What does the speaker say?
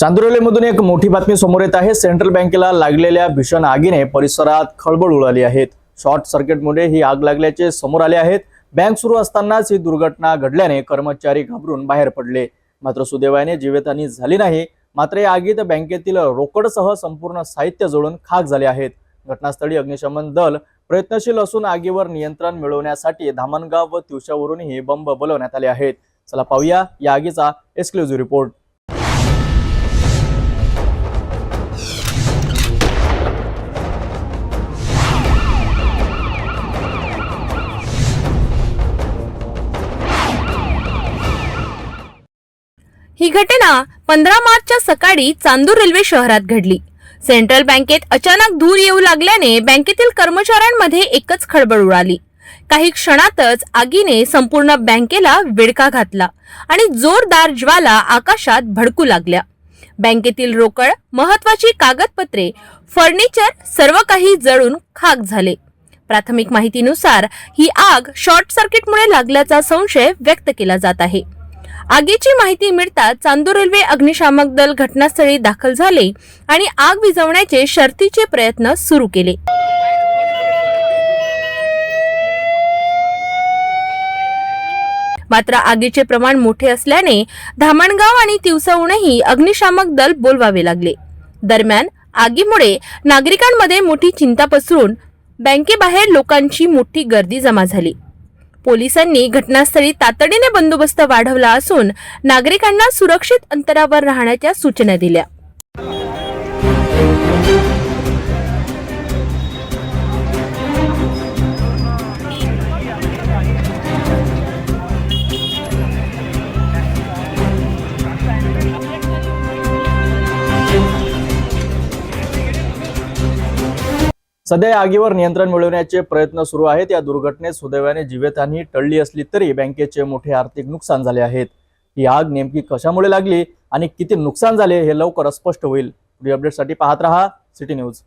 चांदुरलीमधून एक मोठी बातमी समोर येत आहे. सेंट्रल बँकेला लागलेल्या भीषण आगीने परिसरात खळबळ उडाली आहेत शॉर्ट सर्किटमुळे ही आग लागल्याचे समोर आले आहेत. बँक सुरू असतानाच ही दुर्घटना घडल्याने कर्मचारी घाबरून बाहेर पडले. मात्र सुदैवाने जीवितहानी झाली नाही. मात्र या आगीत बँकेतील रोकडसह संपूर्ण साहित्य जळून खाक झाले आहेत. घटनास्थळी अग्निशमन दल प्रयत्नशील असून आगीवर नियंत्रण मिळवण्यासाठी धामणगाव व तिवशावरूनही बंब बोलवण्यात आले आहेत. चला पाहूया या आगीचा एक्सक्लुझिव्ह रिपोर्ट ही घटना पंधरा मार्चच्या सकाळी चांदूर रेल्वे शहरात घडली. सेंट्रल बँकेत अचानक धूर येऊ लागल्याने बँकेतील कर्मचाऱ्यांमध्ये एकच खळबळ उडाली. काही क्षणातच आगीने संपूर्ण बँकेला विडका घातला आणि जोरदार ज्वाला आकाशात भडकू लागल्या. बँकेतील रोकड महत्वाची कागदपत्रे फर्निचर सर्व काही जळून खाक झाले. प्राथमिक माहितीनुसार ही आग शॉर्ट सर्किटमुळे लागल्याचा संशय व्यक्त केला जात आहे. आगीची माहिती मिळताच चांदूर रेल्वे अग्निशामक दल घटनास्थळी दाखल झाले आणि आग विझवण्याचे शर्तीचे प्रयत्न सुरू केले. मात्र आगीचे प्रमाण मोठे असल्याने धामणगाव आणि तिवसाहूनही अग्निशामक दल बोलवावे लागले. दरम्यान आगीमुळे नागरिकांमध्ये मोठी चिंता पसरून बँकेबाहेर लोकांची मोठी गर्दी जमा झाली. पोलिसांनी घटनास्थळी तातडीने बंदोबस्त वाढवला असून नागरिकांना सुरक्षित अंतरावर राहण्याच्या सूचना दिल्या. सध्या या आगीवर नियंत्रण मिळवण्याचे प्रयत्न सुरू आहेत. या दुर्घटनेत सुदैवाने जीवितहानी टळली असली तरी बँकेचे मोठे आर्थिक नुकसान झाले आहेत. ही आग नेमकी कशामुळे लागली आणि किती नुकसान झाले हे लवकरच स्पष्ट होईल. पुढील अपडेटसाठी पाहत रहा. City news.